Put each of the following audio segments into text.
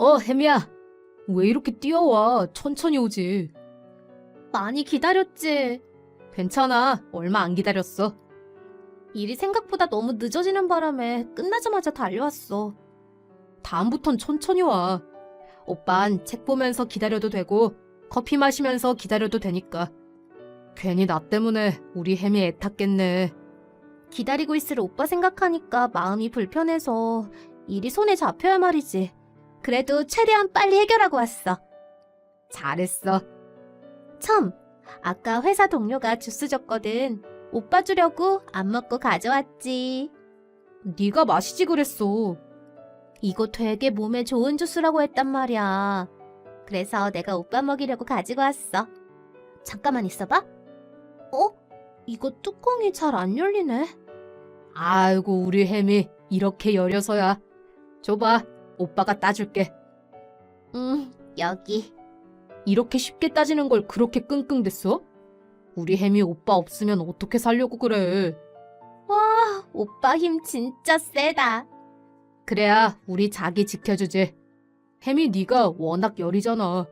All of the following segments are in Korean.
어, 혜미야. 왜 이렇게 뛰어와? 천천히 오지. 많이 기다렸지. 괜찮아. 얼마 안 기다렸어. 일이 생각보다 너무 늦어지는 바람에 끝나자마자 달려왔어. 다음부턴 천천히 와. 오빤 책 보면서 기다려도 되고 커피 마시면서 기다려도 되니까. 괜히 나 때문에 우리 혜미 애탔겠네. 기다리고 있을 오빠 생각하니까 마음이 불편해서 일이 손에 잡혀야 말이지. 그래도 최대한 빨리 해결하고 왔어. 잘했어. 참, 아까 회사 동료가 주스 줬거든. 오빠 주려고 안 먹고 가져왔지. 네가 마시지 그랬어. 이거 되게 몸에 좋은 주스라고 했단 말이야. 그래서 내가 오빠 먹이려고 가지고 왔어. 잠깐만 있어봐. 어? 이거 뚜껑이 잘 안 열리네. 아이고, 우리 햄이 이렇게 열려서야. 줘봐, 오빠가 따줄게. 응, 여기. 이렇게 쉽게 따지는 걸 그렇게 끙끙댔어? 우리 햄이 오빠 없으면 어떻게 살려고 그래? 와, 오빠 힘 진짜 세다. 그래야 우리 자기 지켜주지. 햄이 네가 워낙 열이잖아.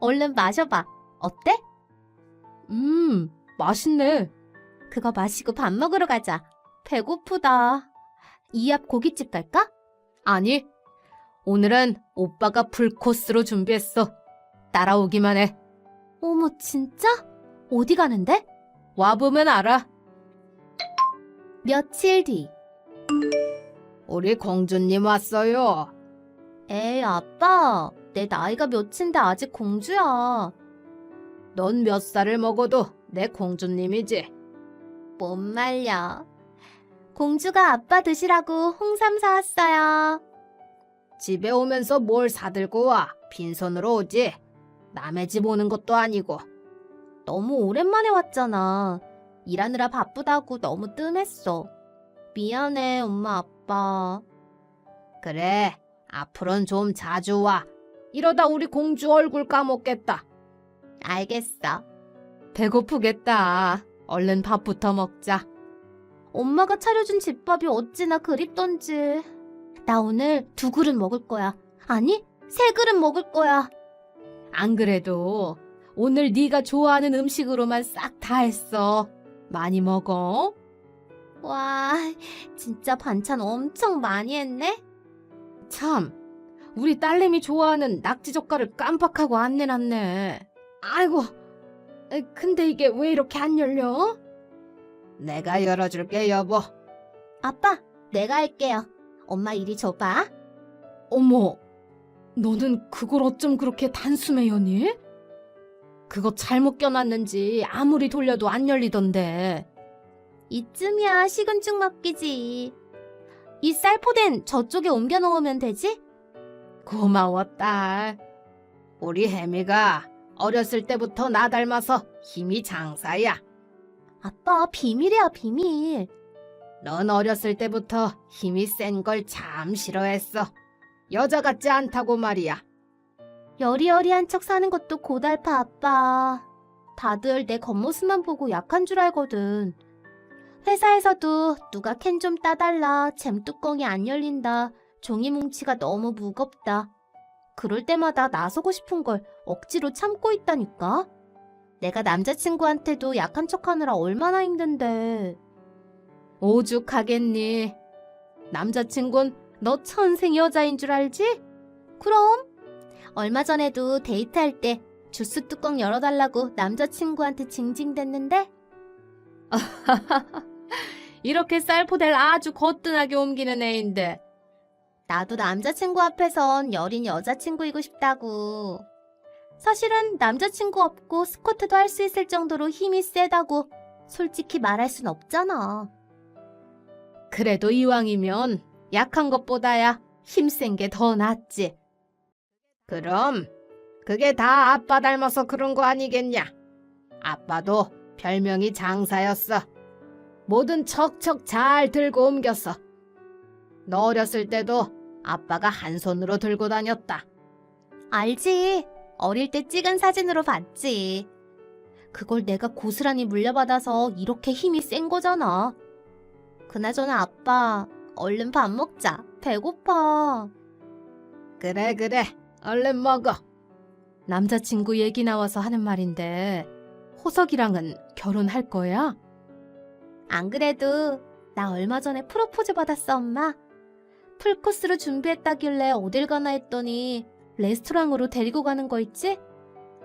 얼른 마셔봐. 어때? 음, 맛있네. 그거 마시고 밥 먹으러 가자. 배고프다. 이 앞 고깃집 갈까? 아니. 오늘은 오빠가 풀코스로 준비했어. 따라오기만 해. 어머, 진짜? 어디 가는데? 와보면 알아. 며칠 뒤. 우리 공주님 왔어요. 에이, 아빠. 내 나이가 몇인데 아직 공주야. 넌 몇 살을 먹어도 내 공주님이지. 못 말려. 공주가 아빠 드시라고 홍삼 사왔어요. 집에 오면서 뭘 사들고 와? 빈손으로 오지? 남의 집 오는 것도 아니고. 너무 오랜만에 왔잖아. 일하느라 바쁘다고 너무 뜸했어. 미안해, 엄마, 아빠. 그래, 앞으론 좀 자주 와. 이러다 우리 공주 얼굴 까먹겠다. 알겠어. 배고프겠다. 얼른 밥부터 먹자. 엄마가 차려준 집밥이 어찌나 그립던지. 나 오늘 두 그릇 먹을 거야. 아니, 세 그릇 먹을 거야. 안 그래도 오늘 네가 좋아하는 음식으로만 싹 다 했어. 많이 먹어. 와, 진짜 반찬 엄청 많이 했네? 참, 우리 딸내미 좋아하는 낙지 젓갈을 깜빡하고 안 내놨네. 아이고, 에, 근데 이게 왜 이렇게 안 열려? 내가 열어줄게, 여보. 아빠, 내가 할게요. 엄마 이리 줘봐. 어머, 너는 그걸 어쩜 그렇게 단숨에 여니? 그거 잘못 껴놨는지 아무리 돌려도 안 열리던데. 이쯤이야 식은죽 먹기지. 이 쌀포된 저쪽에 옮겨 놓으면 되지? 고마워, 딸. 우리 혜미가 어렸을 때부터 나 닮아서 힘이 장사야. 아빠, 비밀이야, 비밀. 넌 어렸을 때부터 힘이 센 걸 참 싫어했어. 여자 같지 않다고 말이야. 여리여리한 척 사는 것도 고달파, 아빠. 다들 내 겉모습만 보고 약한 줄 알거든. 회사에서도 누가 캔 좀 따달라, 잼뚜껑이 안 열린다, 종이 뭉치가 너무 무겁다. 그럴 때마다 나서고 싶은 걸 억지로 참고 있다니까? 내가 남자친구한테도 약한 척 하느라 얼마나 힘든데. 오죽하겠니? 남자친구는 너 천생 여자인 줄 알지? 그럼. 얼마 전에도 데이트할 때 주스 뚜껑 열어달라고 남자친구한테 징징댔는데? 이렇게 쌀포대를 아주 거뜬하게 옮기는 애인데. 나도 남자친구 앞에선 여린 여자친구이고 싶다고. 사실은 남자친구 없고 스쿼트도 할 수 있을 정도로 힘이 세다고 솔직히 말할 순 없잖아. 그래도 이왕이면 약한 것보다야 힘센 게 더 낫지. 그럼 그게 다 아빠 닮아서 그런 거 아니겠냐? 아빠도 별명이 장사였어. 뭐든 척척 잘 들고 옮겼어. 너 어렸을 때도 아빠가 한 손으로 들고 다녔다. 알지. 어릴 때 찍은 사진으로 봤지. 그걸 내가 고스란히 물려받아서 이렇게 힘이 센 거잖아. 그나저나 아빠, 얼른 밥 먹자. 배고파. 그래, 그래. 얼른 먹어. 남자친구 얘기 나와서 하는 말인데 호석이랑은 결혼할 거야? 안 그래도 나 얼마 전에 프로포즈 받았어, 엄마. 풀코스로 준비했다길래 어딜 가나 했더니 레스토랑으로 데리고 가는 거 있지?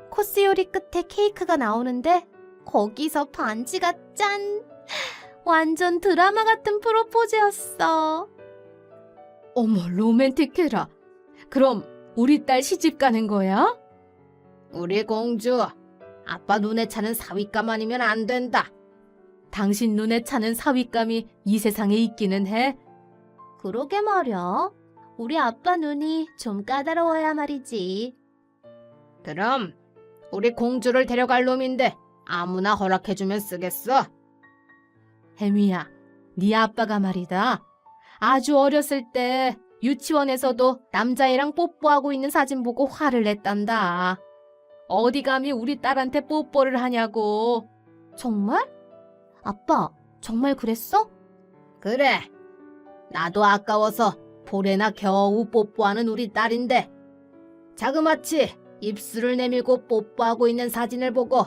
코스 요리 끝에 케이크가 나오는데 거기서 반지가 짠! 완전 드라마 같은 프로포즈였어. 어머, 로맨틱해라. 그럼 우리 딸 시집 가는 거야? 우리 공주, 아빠 눈에 차는 사윗감 아니면 안 된다. 당신 눈에 차는 사윗감이 이 세상에 있기는 해. 그러게 말이야. 우리 아빠 눈이 좀 까다로워야 말이지. 그럼 우리 공주를 데려갈 놈인데 아무나 허락해주면 쓰겠어? 혜미야, 네 아빠가 말이다. 아주 어렸을 때 유치원에서도 남자애랑 뽀뽀하고 있는 사진 보고 화를 냈단다. 어디 감히 우리 딸한테 뽀뽀를 하냐고. 정말? 아빠, 정말 그랬어? 그래. 나도 아까워서 볼에나 겨우 뽀뽀하는 우리 딸인데 자그마치 입술을 내밀고 뽀뽀하고 있는 사진을 보고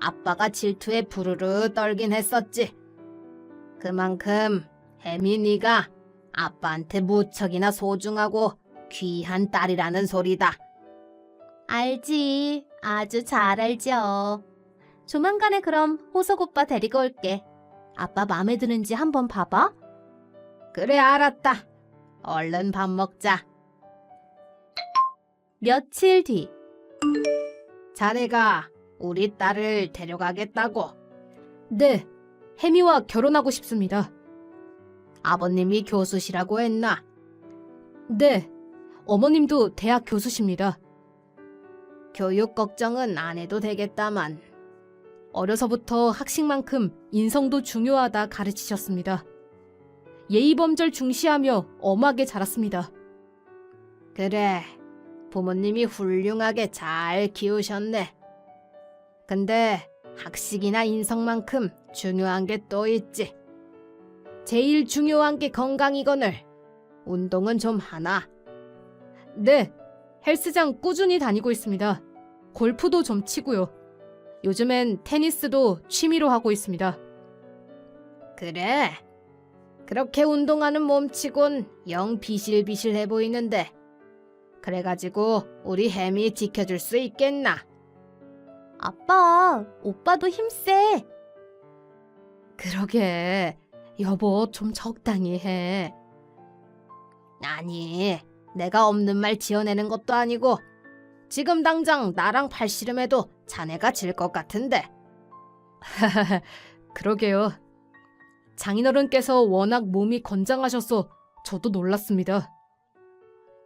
아빠가 질투에 부르르 떨긴 했었지. 그만큼 혜민이가 아빠한테 무척이나 소중하고 귀한 딸이라는 소리다. 알지. 아주 잘 알죠. 조만간에 그럼 호석 오빠 데리고 올게. 아빠 마음에 드는지 한번 봐봐. 그래, 알았다. 얼른 밥 먹자. 며칠 뒤. 자네가 우리 딸을 데려가겠다고. 네, 혜미와 결혼하고 싶습니다. 아버님이 교수시라고 했나? 네, 어머님도 대학 교수십니다. 교육 걱정은 안 해도 되겠다만. 어려서부터 학식만큼 인성도 중요하다 가르치셨습니다. 예의범절 중시하며 엄하게 자랐습니다. 그래, 부모님이 훌륭하게 잘 키우셨네. 근데 학식이나 인성만큼 중요한 게 또 있지. 제일 중요한 게 건강이거늘. 운동은 좀 하나. 네, 헬스장 꾸준히 다니고 있습니다. 골프도 좀 치고요. 요즘엔 테니스도 취미로 하고 있습니다. 그래. 그렇게 운동하는 몸치곤 영 비실비실해 보이는데. 그래가지고 우리 햄이 지켜줄 수 있겠나? 아빠, 오빠도 힘세. 그러게. 여보, 좀 적당히 해. 아니, 내가 없는 말 지어내는 것도 아니고, 지금 당장 나랑 팔씨름해도 자네가 질 것 같은데. 그러게요. 장인어른께서 워낙 몸이 건장하셔서 저도 놀랐습니다.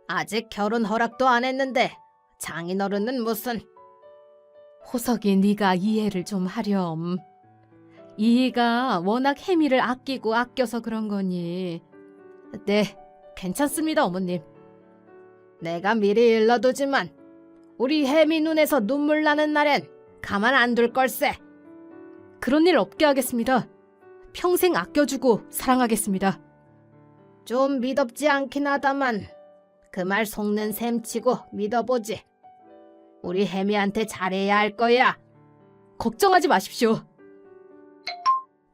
아직 결혼 허락도 안 했는데 장인어른은 무슨 호석이 네가 이해를 좀 하렴. 이해가 워낙 혜미를 아끼고 아껴서 그런 거니. 네, 괜찮습니다, 어머님. 내가 미리 일러두지만 우리 혜미 눈에서 눈물 나는 날엔 가만 안 둘 걸세. 그런 일 없게 하겠습니다. 평생 아껴주고 사랑하겠습니다. 좀 믿업지 않긴 하다만 그 말 속는 셈치고 믿어보지. 우리 혜미한테 잘해야 할 거야. 걱정하지 마십시오.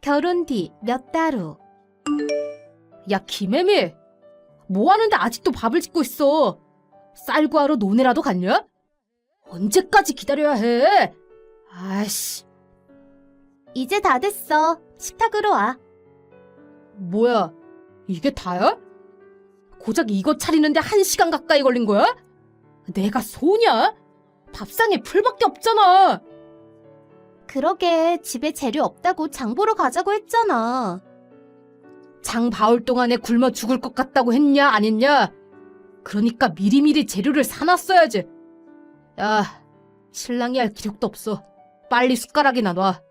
결혼 뒤 몇 달 후. 야, 김혜미! 뭐 하는데 아직도 밥을 짓고 있어? 쌀 구하러 논에라도 갔냐? 언제까지 기다려야 해? 아이씨. 이제 다 됐어. 식탁으로 와. 뭐야? 이게 다야? 고작 이거 차리는데 한 시간 가까이 걸린 거야? 내가 소냐? 밥상에 풀밖에 없잖아. 그러게 집에 재료 없다고 장 보러 가자고 했잖아. 장 봐올 동안에 굶어 죽을 것 같다고 했냐 안 했냐? 그러니까 미리미리 재료를 사놨어야지. 야, 신랑이 할 기력도 없어. 빨리 숟가락이나 놔.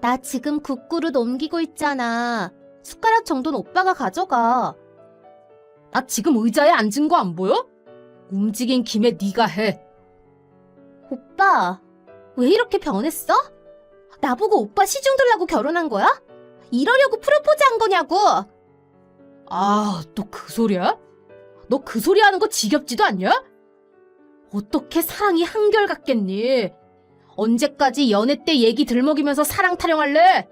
나 지금 국그릇 옮기고 있잖아. 숟가락 정도는 오빠가 가져가. 나 지금 의자에 앉은 거 안 보여? 움직인 김에 네가 해. 오빠, 왜 이렇게 변했어? 나보고 오빠 시중 들라고 결혼한 거야? 이러려고 프로포즈 한 거냐고! 아, 또 그 소리야? 너 그 소리 하는 거 지겹지도 않냐? 어떻게 사랑이 한결같겠니? 언제까지 연애 때 얘기 들먹이면서 사랑 타령할래?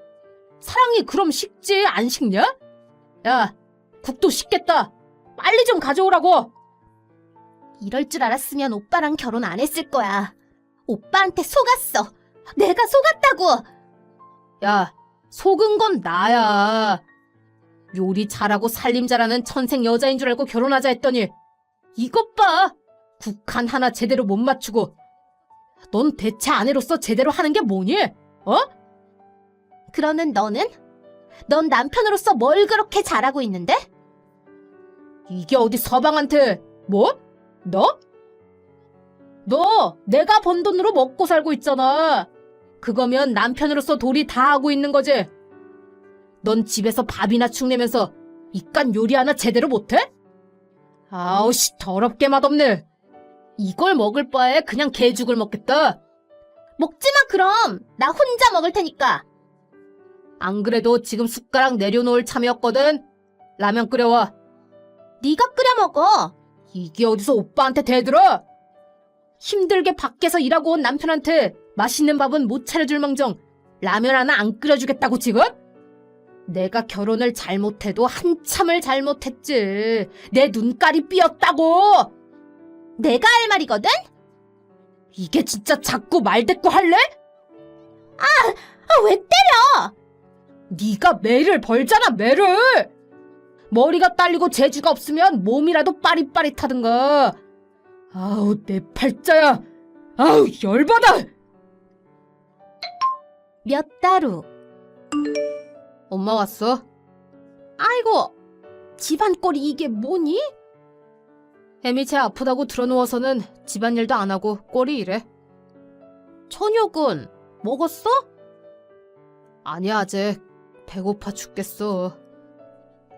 사랑이 그럼 식지 안 식냐? 야, 국도 식겠다. 빨리 좀 가져오라고. 이럴 줄 알았으면 오빠랑 결혼 안 했을 거야. 오빠한테 속았어. 내가 속았다고. 야, 속은 건 나야. 요리 잘하고 살림 잘하는 천생 여자인 줄 알고 결혼하자 했더니 이것 봐. 국한 하나 제대로 못 맞추고. 넌 대체 아내로서 제대로 하는 게 뭐니? 어? 그러는 너는? 넌 남편으로서 뭘 그렇게 잘하고 있는데? 이게 어디 서방한테 뭐? 너? 너 내가 번 돈으로 먹고 살고 있잖아. 그거면 남편으로서 도리 다 하고 있는 거지. 넌 집에서 밥이나 축내면서 이깟 요리 하나 제대로 못해? 아우씨 더럽게 맛없네. 이걸 먹을 바에 그냥 개죽을 먹겠다. 먹지마 그럼. 나 혼자 먹을 테니까. 안 그래도 지금 숟가락 내려놓을 참이었거든. 라면 끓여와. 네가 끓여 먹어. 이게 어디서 오빠한테 대들어? 힘들게 밖에서 일하고 온 남편한테 맛있는 밥은 못 차려줄 망정 라면 하나 안 끓여주겠다고 지금? 내가 결혼을 잘못해도 한참을 잘못했지. 내 눈깔이 삐었다고! 내가 할 말이거든? 이게 진짜 자꾸 말대꾸 할래? 아, 아, 왜 때려? 네가 매를 벌잖아, 매를! 머리가 딸리고 재주가 없으면 몸이라도 빠릿빠릿하든가. 아우, 내 팔자야. 아우, 열받아! 몇 달 후. 엄마 왔어? 아이고, 집안 꼴이 이게 뭐니? 혜미 쟤 아프다고 들어누워서는 집안일도 안 하고 꼴이 이래. 저녁은 먹었어? 아니 아직 배고파 죽겠어.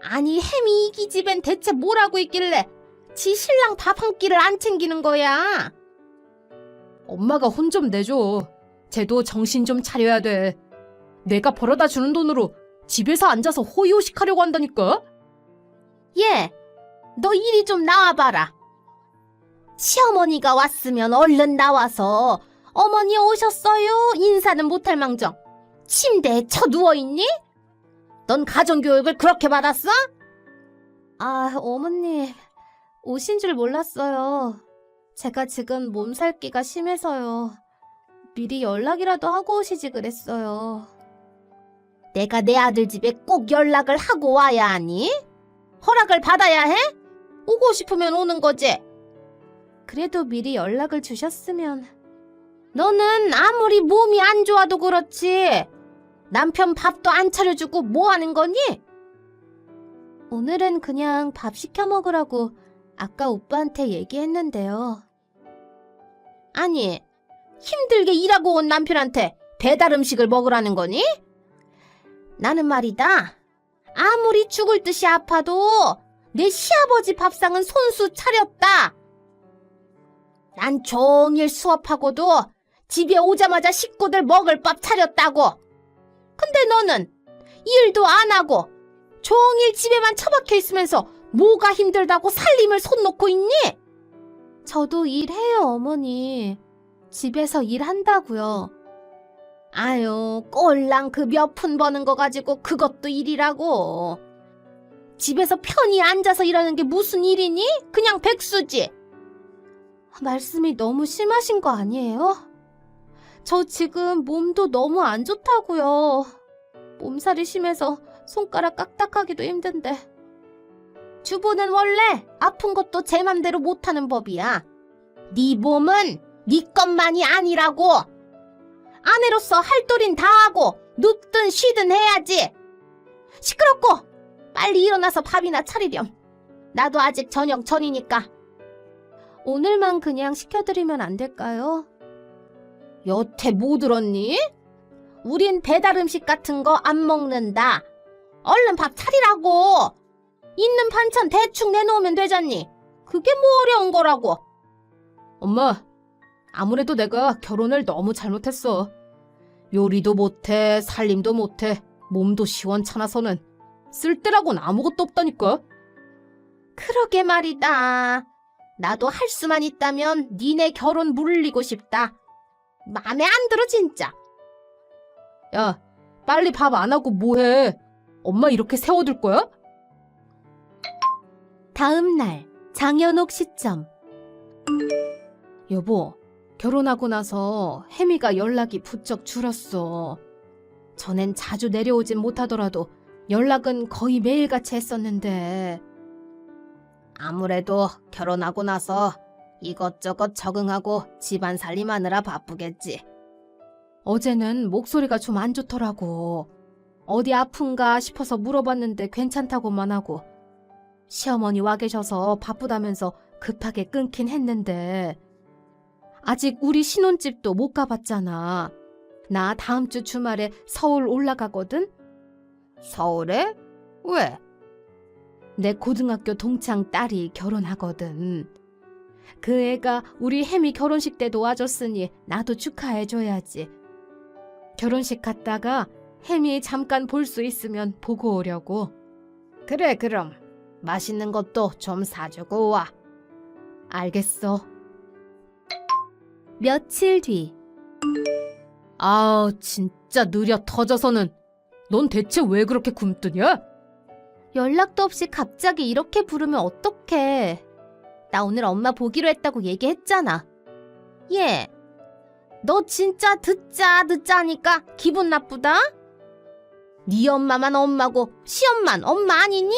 아니 혜미 이기 집엔 대체 뭘 하고 있길래 지 신랑 밥 한 끼를 안 챙기는 거야? 엄마가 혼 좀 내줘. 쟤도 정신 좀 차려야 돼. 내가 벌어다 주는 돈으로 집에서 앉아서 호의호식하려고 한다니까? 예, 너 이리 좀 나와봐라. 시어머니가 왔으면 얼른 나와서 어머니 오셨어요 인사는 못할 망정 침대에 쳐 누워있니? 넌 가정교육을 그렇게 받았어? 아 어머니 오신 줄 몰랐어요. 제가 지금 몸살기가 심해서요. 미리 연락이라도 하고 오시지 그랬어요. 내가 내 아들 집에 꼭 연락을 하고 와야 하니? 허락을 받아야 해? 오고 싶으면 오는 거지. 그래도 미리 연락을 주셨으면. 너는 아무리 몸이 안 좋아도 그렇지. 남편 밥도 안 차려주고 뭐 하는 거니? 오늘은 그냥 밥 시켜 먹으라고 아까 오빠한테 얘기했는데요. 아니, 힘들게 일하고 온 남편한테 배달 음식을 먹으라는 거니? 나는 말이다. 아무리 죽을 듯이 아파도 내 시아버지 밥상은 손수 차렸다. 난 종일 수업하고도 집에 오자마자 식구들 먹을 밥 차렸다고. 근데 너는 일도 안 하고 종일 집에만 처박혀 있으면서 뭐가 힘들다고 살림을 손 놓고 있니? 저도 일해요, 어머니. 집에서 일한다고요. 아유, 꼴랑 그 몇 푼 버는 거 가지고 그것도 일이라고. 집에서 편히 앉아서 일하는 게 무슨 일이니? 그냥 백수지. 말씀이 너무 심하신 거 아니에요? 저 지금 몸도 너무 안 좋다고요. 몸살이 심해서 손가락 까딱하기도 힘든데. 주부는 원래 아픈 것도 제 맘대로 못하는 법이야. 네 몸은 네 것만이 아니라고. 아내로서 할 도린 다 하고 눕든 쉬든 해야지. 시끄럽고 빨리 일어나서 밥이나 차리렴. 나도 아직 저녁 전이니까. 오늘만 그냥 시켜드리면 안 될까요? 여태 뭐 들었니? 우린 배달 음식 같은 거 안 먹는다. 얼른 밥 차리라고. 있는 반찬 대충 내놓으면 되잖니. 그게 뭐 어려운 거라고. 엄마, 아무래도 내가 결혼을 너무 잘못했어. 요리도 못해, 살림도 못해, 몸도 시원찮아서는 쓸데라곤 아무것도 없다니까. 그러게 말이다. 나도 할 수만 있다면 니네 결혼 물리고 싶다. 맘에 안 들어 진짜. 야, 빨리 밥 안 하고 뭐해? 엄마 이렇게 세워둘 거야? 다음 날 장현옥 시점. 여보, 결혼하고 나서 혜미가 연락이 부쩍 줄었어. 전엔 자주 내려오진 못하더라도 연락은 거의 매일같이 했었는데 아무래도 결혼하고 나서 이것저것 적응하고 집안 살림하느라 바쁘겠지. 어제는 목소리가 좀 안 좋더라고. 어디 아픈가 싶어서 물어봤는데 괜찮다고만 하고 시어머니 와 계셔서 바쁘다면서 급하게 끊긴 했는데 아직 우리 신혼집도 못 가봤잖아. 나 다음 주 주말에 서울 올라가거든? 서울에? 왜? 내 고등학교 동창 딸이 결혼하거든. 그 애가 우리 혜미 결혼식 때 도 와줬으니 나도 축하해줘야지. 결혼식 갔다가 혜미 잠깐 볼 수 있으면 보고 오려고. 그래, 그럼. 맛있는 것도 좀 사주고 와. 알겠어. 며칠 뒤. 아, 진짜 느려 터져서는. 넌 대체 왜 그렇게 굼뜨냐? 연락도 없이 갑자기 이렇게 부르면 어떡해. 나 오늘 엄마 보기로 했다고 얘기했잖아. 얘, 너 진짜 듣자 듣자 하니까 기분 나쁘다? 네 엄마만 엄마고 시엄만 엄마 아니니?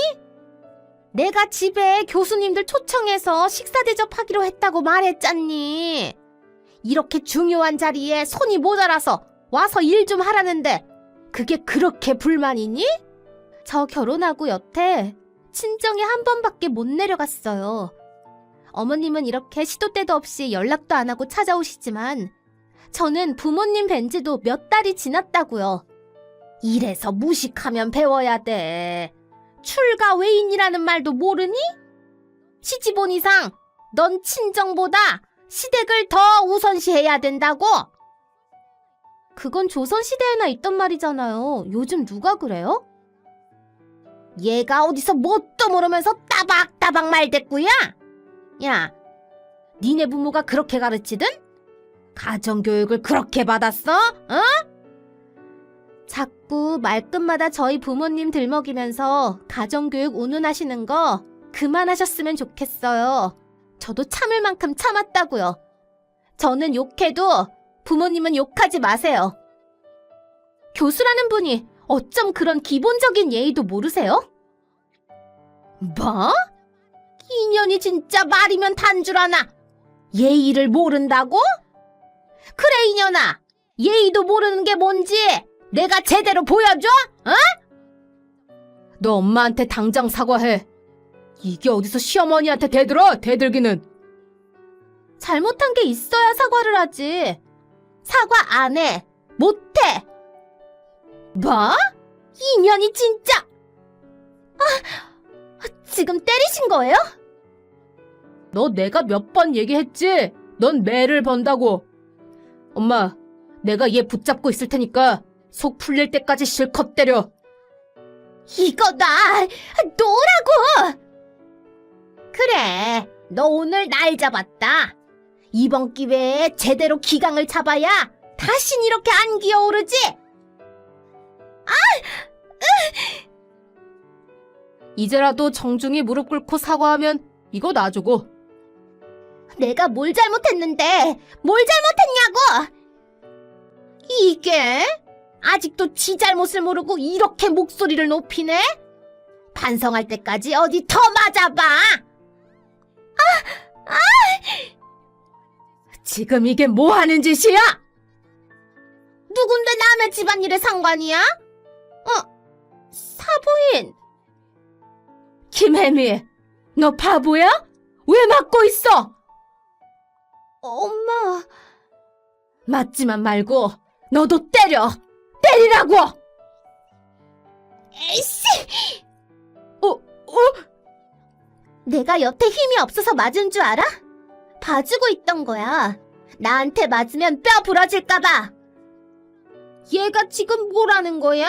내가 집에 교수님들 초청해서 식사 대접하기로 했다고 말했잖니. 이렇게 중요한 자리에 손이 모자라서 와서 일 좀 하라는데 그게 그렇게 불만이니? 저 결혼하고 여태 친정에 한 번밖에 못 내려갔어요. 어머님은 이렇게 시도 때도 없이 연락도 안 하고 찾아오시지만 저는 부모님 뵌 지도 몇 달이 지났다고요. 이래서 무식하면 배워야 돼. 출가 외인이라는 말도 모르니? 시집 온 이상 넌 친정보다 시댁을 더 우선시해야 된다고? 그건 조선 시대에나 있던 말이잖아요. 요즘 누가 그래요? 얘가 어디서 뭣도 모르면서 따박따박 말대꾸야? 야, 니네 부모가 그렇게 가르치든? 가정교육을 그렇게 받았어? 어? 자꾸 말끝마다 저희 부모님 들먹이면서 가정교육 운운하시는 거 그만하셨으면 좋겠어요. 저도 참을 만큼 참았다고요. 저는 욕해도 부모님은 욕하지 마세요. 교수라는 분이 어쩜 그런 기본적인 예의도 모르세요? 뭐? 인연이 진짜 말이면 단 줄 아나. 예의를 모른다고? 그래 인연아. 예의도 모르는 게 뭔지 내가 제대로 보여줘? 어? 너 엄마한테 당장 사과해. 이게 어디서 시어머니한테 대들어? 대들기는. 잘못한 게 있어야 사과를 하지. 사과 안 해. 못 해. 뭐? 인연이 진짜. 아, 지금 때리신 거예요? 너 내가 몇 번 얘기했지? 넌 매를 번다고. 엄마, 내가 얘 붙잡고 있을 테니까 속 풀릴 때까지 실컷 때려. 이거다! 너라고! 그래, 너 오늘 날 잡았다. 이번 기회에 제대로 기강을 잡아야 다신 이렇게 안 기어오르지? 이제라도 정중히 무릎 꿇고 사과하면 이거 놔주고. 내가 뭘 잘못했는데 뭘 잘못했냐고? 이게 아직도 지 잘못을 모르고 이렇게 목소리를 높이네? 반성할 때까지 어디 더 맞아봐. 아, 아! 지금 이게 뭐 하는 짓이야? 누군데 남의 집안일에 상관이야? 어, 사부인. 김혜미, 너 바보야? 왜 맞고 있어? 엄마. 맞지만 말고 너도 때려. 때리라고. 에이씨. 어, 어? 내가 여태 힘이 없어서 맞은 줄 알아? 봐주고 있던 거야. 나한테 맞으면 뼈 부러질까봐. 얘가 지금 뭐라는 거야?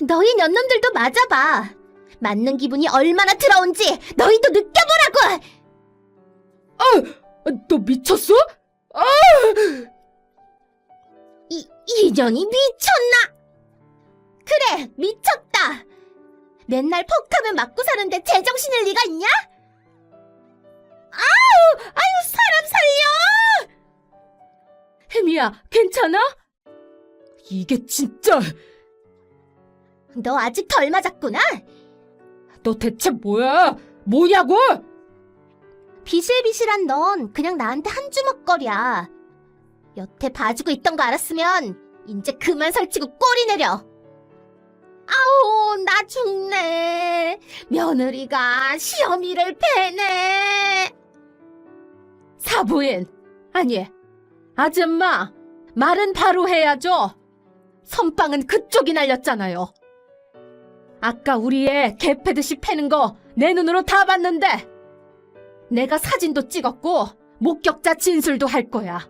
너희 년놈들도 맞아봐. 맞는 기분이 얼마나 더러운지 너희도 느껴보라고! 너 미쳤어? 이, 이년이 미쳤나? 그래, 미쳤다! 맨날 퍽하면 맞고 사는데 제정신일 리가 있냐? 아우, 아유, 사람 살려! 혜미야, 괜찮아? 이게 진짜 너 아직 덜 맞았구나? 너 대체 뭐야? 뭐냐고? 비실비실한 넌 그냥 나한테 한 주먹거리야. 여태 봐주고 있던 거 알았으면 이제 그만 설치고 꼬리 내려. 아우 나 죽네. 며느리가 시어미를 패네. 사부인 아니 아줌마 말은 바로 해야죠. 선빵은 그쪽이 날렸잖아요. 아까 우리 애 개패듯이 패는 거 내 눈으로 다 봤는데 내가 사진도 찍었고 목격자 진술도 할 거야.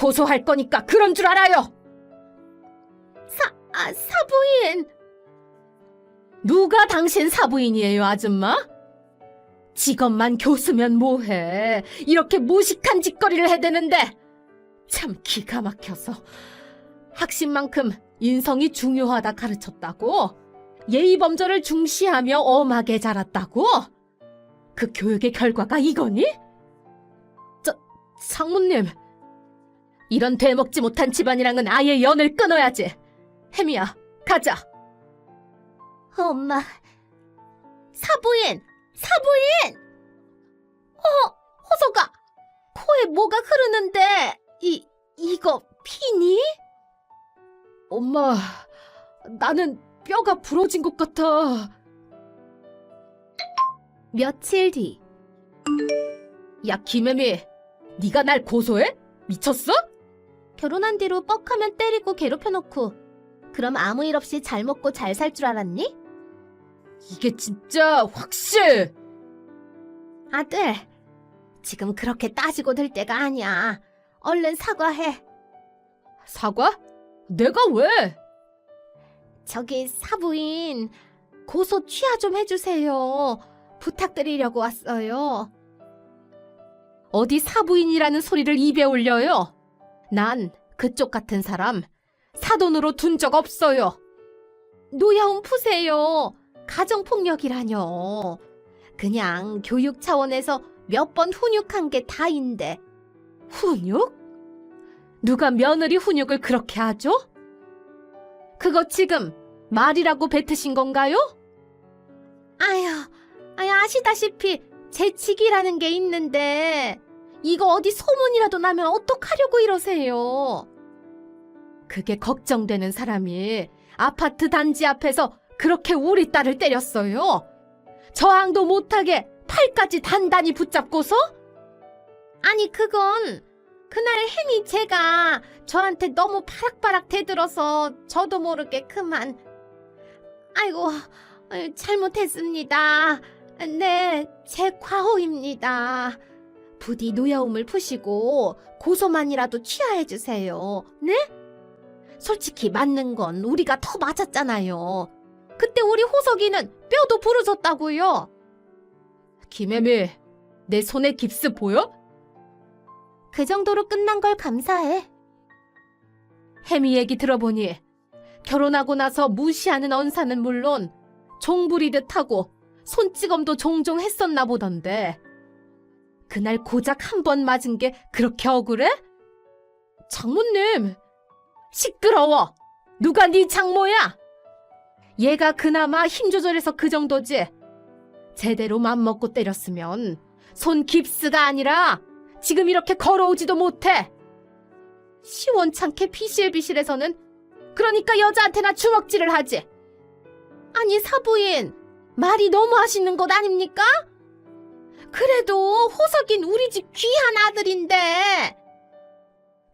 고소할 거니까 그런 줄 알아요. 사 아, 사부인. 누가 당신 사부인이에요, 아줌마? 직업만 교수면 뭐해. 이렇게 무식한 짓거리를 해대는데. 참 기가 막혀서. 학신만큼 인성이 중요하다 가르쳤다고? 예의 범절을 중시하며 엄하게 자랐다고? 그 교육의 결과가 이거니? 저, 상무님. 이런 되먹지 못한 집안이랑은 아예 연을 끊어야지. 혜미야, 가자. 엄마. 사부인! 사부인! 어, 호소가! 코에 뭐가 흐르는데, 이, 이거 피니? 엄마, 나는 뼈가 부러진 것 같아. 며칠 뒤. 야, 김혜미, 네가 날 고소해? 미쳤어? 결혼한 뒤로 뻑하면 때리고 괴롭혀놓고, 그럼 아무 일 없이 잘 먹고 잘 살 줄 알았니? 이게 진짜 확실. 아들, 지금 그렇게 따지고 들 때가 아니야. 얼른 사과해. 사과? 내가 왜? 저기 사부인, 고소 취하 좀 해주세요. 부탁드리려고 왔어요. 어디 사부인이라는 소리를 입에 올려요? 난 그쪽 같은 사람 사돈으로 둔 적 없어요. 노여움 푸세요. 가정폭력이라뇨. 그냥 교육 차원에서 몇 번 훈육한 게 다인데. 훈육? 누가 며느리 훈육을 그렇게 하죠? 그거 지금 말이라고 뱉으신 건가요? 아휴, 아휴, 아시다시피 재치기라는 게 있는데, 이거 어디 소문이라도 나면 어떡하려고 이러세요? 그게 걱정되는 사람이 아파트 단지 앞에서 그렇게 우리 딸을 때렸어요. 저항도 못하게 팔까지 단단히 붙잡고서? 아니, 그건 그날 햄이 제가 저한테 너무 바락바락 대들어서 저도 모르게 그만. 아이고, 잘못했습니다. 네, 제 과오입니다. 부디 노여움을 푸시고 고소만이라도 취하해 주세요. 네? 솔직히 맞는 건 우리가 더 맞았잖아요. 그때 우리 호석이는 뼈도 부러졌다고요. 김혜미, 내 손에 깁스 보여? 그 정도로 끝난 걸 감사해. 혜미 얘기 들어보니 결혼하고 나서 무시하는 언사는 물론 종부리듯 하고 손찌검도 종종 했었나 보던데 그날 고작 한 번 맞은 게 그렇게 억울해? 장모님 시끄러워 누가 네 장모야? 얘가 그나마 힘 조절해서 그 정도지 제대로 맘먹고 때렸으면 손 깁스가 아니라 지금 이렇게 걸어오지도 못해 시원찮게 비실비실해서는 그러니까 여자한테나 주먹질을 하지. 아니, 사부인, 말이 너무 하시는 것 아닙니까? 그래도 호석인 우리 집 귀한 아들인데.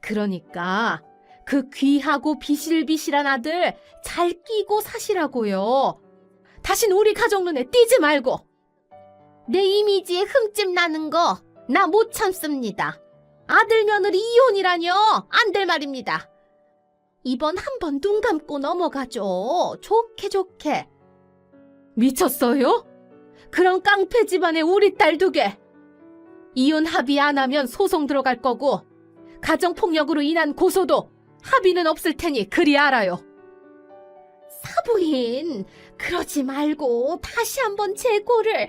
그러니까 그 귀하고 비실비실한 아들 잘 끼고 사시라고요. 다신 우리 가족 눈에 띄지 말고. 내 이미지에 흠집 나는 거 나 못 참습니다. 아들 며느리 이혼이라뇨 안 될 말입니다. 이번 한 번 눈 감고 넘어가죠. 좋게 좋게. 미쳤어요? 그런 깡패 집안에 우리 딸 두게. 이혼 합의 안 하면 소송 들어갈 거고 가정폭력으로 인한 고소도 합의는 없을 테니 그리 알아요. 사부인, 그러지 말고 다시 한번 재고를.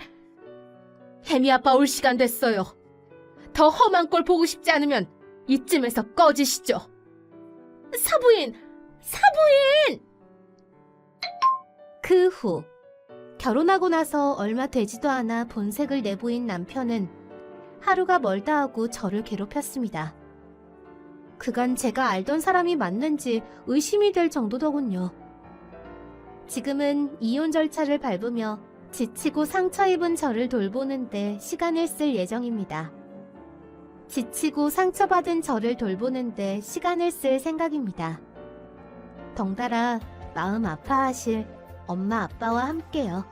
혜미 아빠 올 시간 됐어요. 더 험한 꼴 보고 싶지 않으면 이쯤에서 꺼지시죠. 사부인, 사부인! 그 후 결혼하고 나서 얼마 되지도 않아 본색을 내보인 남편은 하루가 멀다 하고 저를 괴롭혔습니다. 그간 제가 알던 사람이 맞는지 의심이 될 정도더군요. 지금은 이혼 절차를 밟으며 지치고 상처 입은 저를 돌보는데 시간을 쓸 예정입니다. 지치고 상처받은 저를 돌보는데 시간을 쓸 생각입니다. 덩달아 마음 아파하실 엄마 아빠와 함께요.